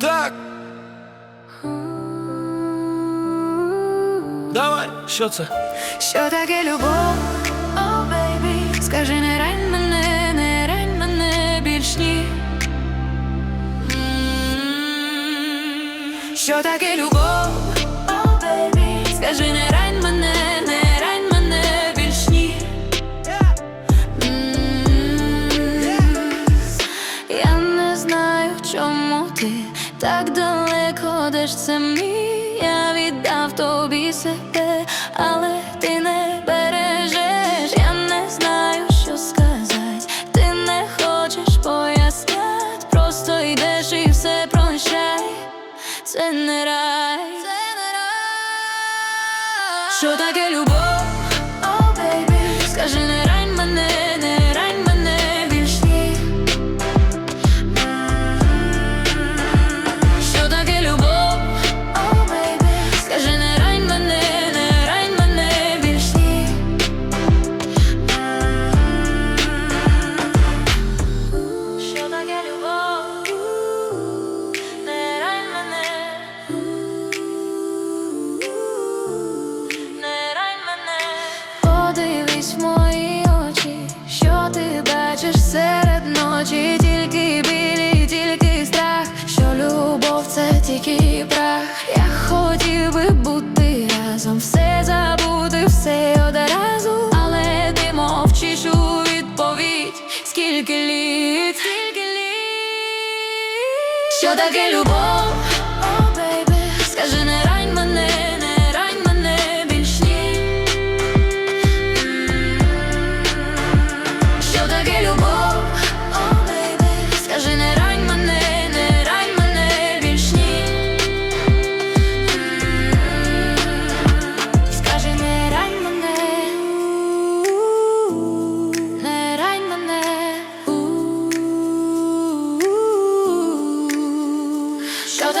Так. Давай, що це? Що таке любов? о baby. Скажи, не рань мене, не рань мене більш ні. Що таке любов? о baby. Скажи, не рань мене, не рань мене більш Я не знаю, чому ти так далеко, де це мій Я віддав тобі себе, але ти не бережеш. Я не знаю, що сказати. Ти не хочеш пояснять, просто йдеш і все прощай. Це не рай. Це не рай. Що таке любов? О, бейбі, скажи, не разом, все забути, все одразу, але ти мовчиш у відповідь, скільки літ, скільки літ, що таке любов,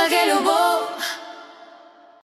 Що таке любов?